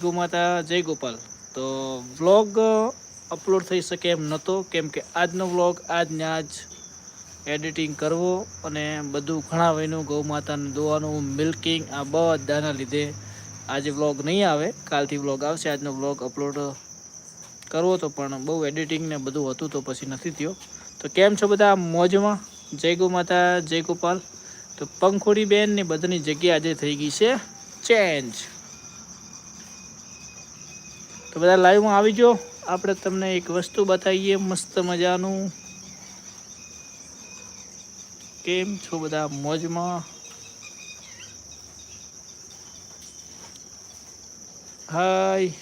ગૌમાતા જય ગોપાલ. તો vlog upload થઈ શકે એમ નહોતો કેમ કે આજનો વ્લોગ, આજને આજ એડિટિંગ કરવો અને બધું ઘણા વયનું ગૌમાતાનું દોવાનું મિલ્કિંગ, આ બધાના લીધે આજે વ્લોગ નહીં આવે. કાલથી વ્લોગ આવશે, આજનો વ્લોગ અપલોડ કરવો તો પણ બહુ એડિટિંગ ને બધું હતું તો પછી નથી થયો. તો કેમ છો બધા? મોજમાં? જય ગૌમાતા જય ગોપાલ. તો પંખોડી બેન ને બધાની જગ્યા આજે થઈ ગઈ છે. ચેન્જ. તો બધા લાઈવમાં આવી જાઓ. આપણે તમને એક વસ્તુ બતાવીએ, મસ્ત મજાનું. કેમ છો બધા મોજમાં? હાય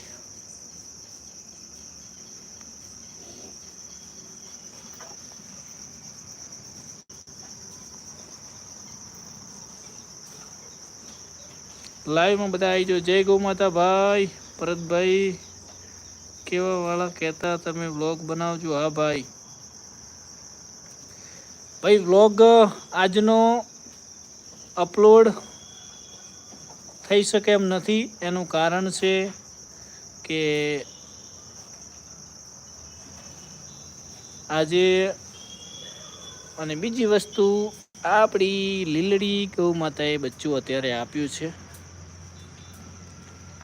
લાઈવમાં બધા આવી જાઓ. જય ગૌ માતા ભાઈ, ભરતભાઈ. કેવા વાળા કહેતા તમે વ્લોગ બનાવજો. હા ભાઈ. ભાઈ વ્લોગ આજનો અપલોડ થઈ શકે એમ નથી. એનું કારણ છે કે આજે અને બીજી વસ્તુ, આપણી લીલડી ગૌ માતાએ બચ્ચું અત્યારે આપ્યું છે.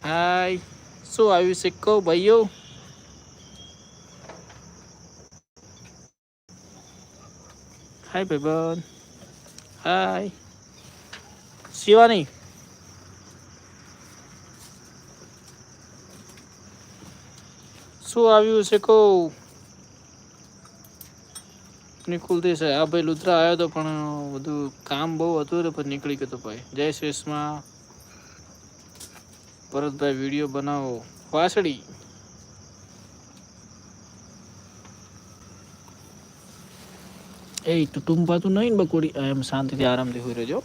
હાય. શું આવ્યું છે? કહો ભાઈઓ. હાય ભાઈબંધ હાય શિવાની શું આવ્યું છે કહું? નિકુલ દેસાઈ આ ભાઈ લુદ્રા આવ્યો હતો પણ બધું કામ બહુ હતું એટલે પછી નીકળી ગયો ભાઈ. જય શ્રેષ્ઠમાં ભરતભાઈ વીડિયો બનાવો. વાસળી. એ તું પાતું નહીં ને બકોડી. એમ શાંતિથી આરામથી હોઈ રહેજો.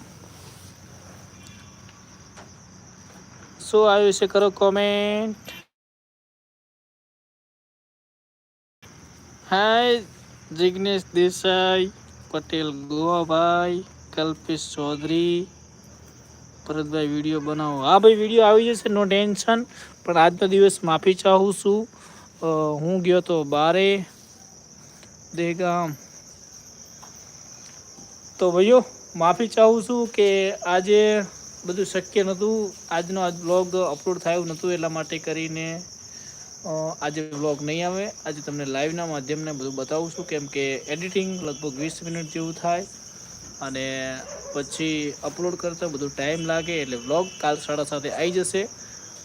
શું આવ્યું છે કરો comment hi Jignesh Desai, Patel Govabhai, Kalpesh Chaudhary. Bharatbhai, video બનાવો. હા ભાઈ, વીડિયો આવી જશે નો ટેન્શન પણ આજનો દિવસ માફી ચાહું છું. હું ગયો તો બારે. દેગામ. તો ભાઈઓ, માફી ચાહું છું કે આજે બધું શક્ય નહોતું. આજનો આજ બ્લોગ અપલોડ થયો નહોતું એટલા માટે કરીને આજે બ્લોગ નહીં આવે. આજે તમને લાઈવના માધ્યમને બધું બતાવું છું. કેમ કે એડિટિંગ લગભગ વીસ મિનિટ જેવું થાય અને પછી અપલોડ કરતાં બધું ટાઈમ લાગે એટલે વ્લોગ કાલ સાડા સાતે આવી જશે.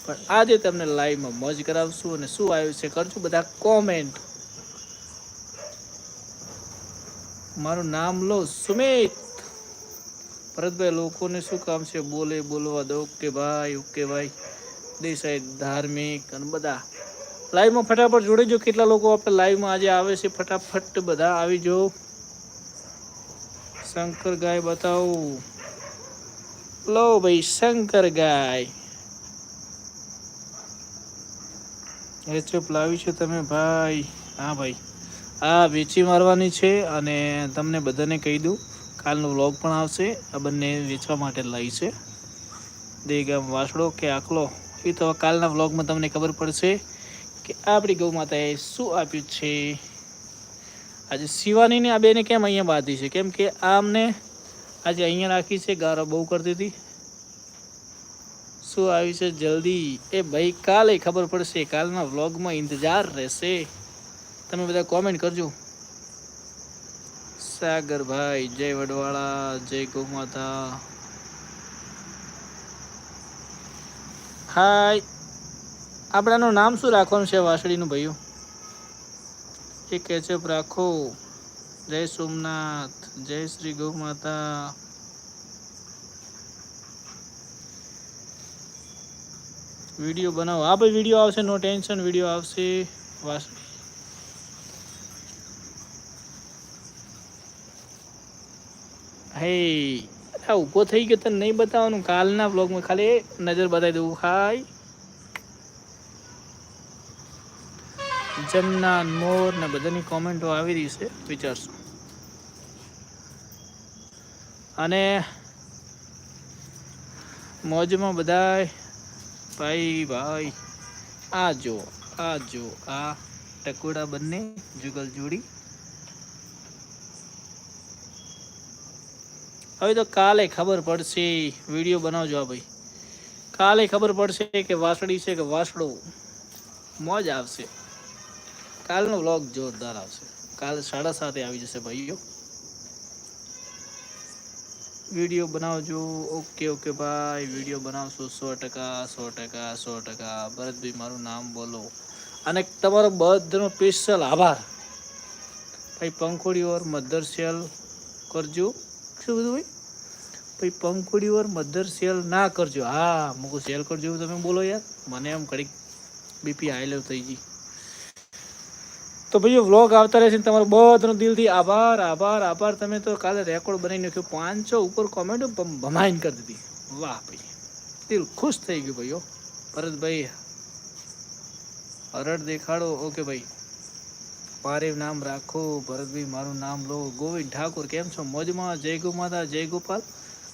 પણ આજે તમને લાઈવમાં મોજ કરાવશું અને શું આવ્યું છે કરજો. બધા કોમેન્ટ મારું નામ લો સુમિત. ભરતભાઈ, લોકોને શું કામ છે? બોલે, બોલવા દો. કે ભાઈ ઓકે ભાઈ. દેસાઈ ધાર્મિક અને બધા. લાઈવમાં ફટાફટ જોડે જો કેટલા લોકો આપણે લાઈવમાં આજે આવે છે. ફટાફટ બધા આવી જો. શંકર ગાય બતાવો. લો ભાઈ, શંકર ગાય. એચએફ લાવી છે તમે ભાઈ. હા ભાઈ. આ વેચી મારવાની છે અને તમને બધાને કહી દઉં, કાલનો વ્લોગ પણ આવશે. આ બંને વેચવા માટે લાવી છે. દેગામ વાસડો કે આકલો એ તો કાલના વ્લોગમાં તમને ખબર પડશે કે આપણી ગૌ માતાએ શું આપ્યું છે. આજે શિવાનીને આ બેને કેમ અહીંયા બાંધી છે? કેમ કે આમને આજે અહીંયા રાખી છે, ગારો બહુ કરતી હતી. શું આવી છે જલ્દી? એ ભાઈ, કાલે ખબર પડશે. કાલના વ્લોગમાં ઇંતજાર રહેશે. તમે બધા કોમેન્ટ કરજો. સાગરભાઈ, જય વડવાળા, જય ગૌમાતા. હાય. આપણાનું નામ શું રાખવાનું છે વાસળીનું ભાઈઓ? એ કેચઅપ રાખો જય સોમનાથ, જય શ્રી ગૌ માતા વીડિયો બનાવો. હા ભાઈ વીડિયો આવશે, નો ટેન્શન, વીડિયો આવશે. વાસ હે આ ઊભો થઈ ગયો તને નહીં બતાવવાનું. કાલના બ્લોગમાં ખાલી નજર બતાવી દઉં હાય. જમના, મોર ને બધાની કોમેન્ટો આવી રહી છે. વિચારશું. અને મોજમાં બધાય, ભાઈ ભાઈ, આ જો આ જો આ ટકોડા બંને જુગલ જોડી હવે તો કાલે ખબર પડશે. વીડિયો બનાવજો આ ભાઈ. કાલે ખબર પડશે કે વાસળી છે કે વાસળો. મોજ આવશે. કાલનો વ્લોગ જોરદાર આવશે. કાલે સાડા સાતે આવી જશે ભાઈઓ વીડિયો બનાવજો. ઓકે ઓકે ભાઈ. વીડિયો બનાવશો સો ટકા સો ટકા સો ટકા. ભરતભાઈ મારું નામ બોલો. અને તમારો બધાનો સ્પેશિયલ આભાર. ભાઈ, પંખોડી ઓર મધર સેલ કરજો. શું બધું ભાઈ? ભાઈ પંખુડી ઓર મધર સેલ ના કરજો. હા, મૂકું સેલ કરજો તમે બોલો યાર. મને એમ ઘડીક બીપી હાઈલો થઈ ગઈ. તો ભાઈઓ વ્લોગ આવતા રહેશે ને તમારો બધાનો દિલથી આભાર આભાર આભાર. તમે તો કાલે રેકોર્ડ બનાવી નાખ્યો. પાંચસો ઉપર કોમેન્ટો ભમાઈને કરી દીધી. વાહ ભાઈ. દિલ ખુશ થઈ ગયું ભાઈઓ. ભરતભાઈ હરડ દેખાડો. ઓકે ભાઈ. મારે નામ રાખો. ભરતભાઈ, મારું નામ લો. ગોવિંદ ઠાકોર, કેમ છો? મોજમાં? જય ગો માતા જય ગોપાલ.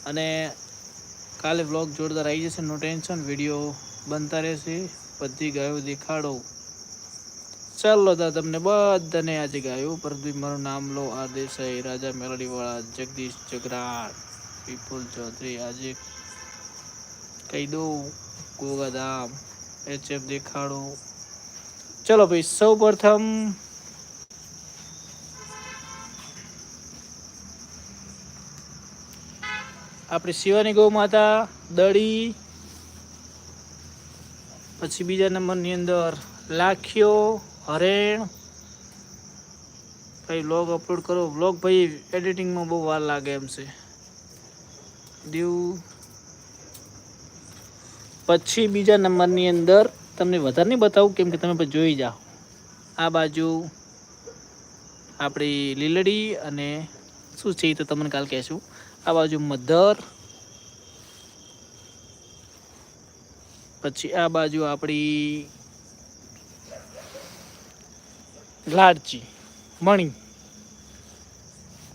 અને કાલે વ્લોગ જોરદાર આવી જશે નો ટેન્શન વીડિયો બનતા રહેશે. બધી ગાયો દેખાડો. ચાલો દા તમને બધાને આજે ગાયું પરથી મારું નામ લો, આ દેસાઈ, રાજા મેલડીવાળા જગદીશ જગરાટ વિપુલ ચૌધરી. આજે કહી દઉં, ગોગાધામ, એચએફ દેખાડો. ચલો ભાઈ, સૌ પ્રથમ આપણી શિવાની ગૌ માતા, દળી, પછી બીજા નંબરની અંદર લાખ્યો, હરેણ. ભાઈ વ્લોગ અપલોડ કરો. વ્લોગ ભાઈ એડિટિંગમાં બહુ વાર લાગે એમ છે. દીવ. પછી બીજા નંબરની અંદર તમને વધારે નહીં બતાવું, કેમ કે તમે જોઈ જાઓ. આ બાજુ આપણી લીલડી અને શું છે એ તો તમને કાલ કહેશું. આ બાજુ મધર. પછી આ બાજુ આપણી લાડચી, મણી.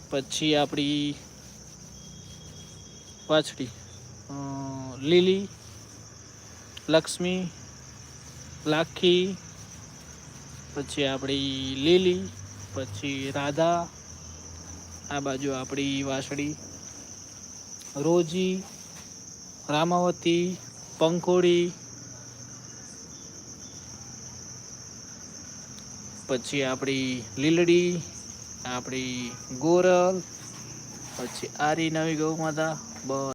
પછી આપણી વાછડી લીલી, લક્ષ્મી, લાખી. પછી આપણી લીલી, પછી રાધા. આ બાજુ આપણી વાસળી રોજી રામાવતી પંખોડી પછી આપણી લીલડી આપણી ગોરલ પછી આરી નવી ગૌ માતા બસ.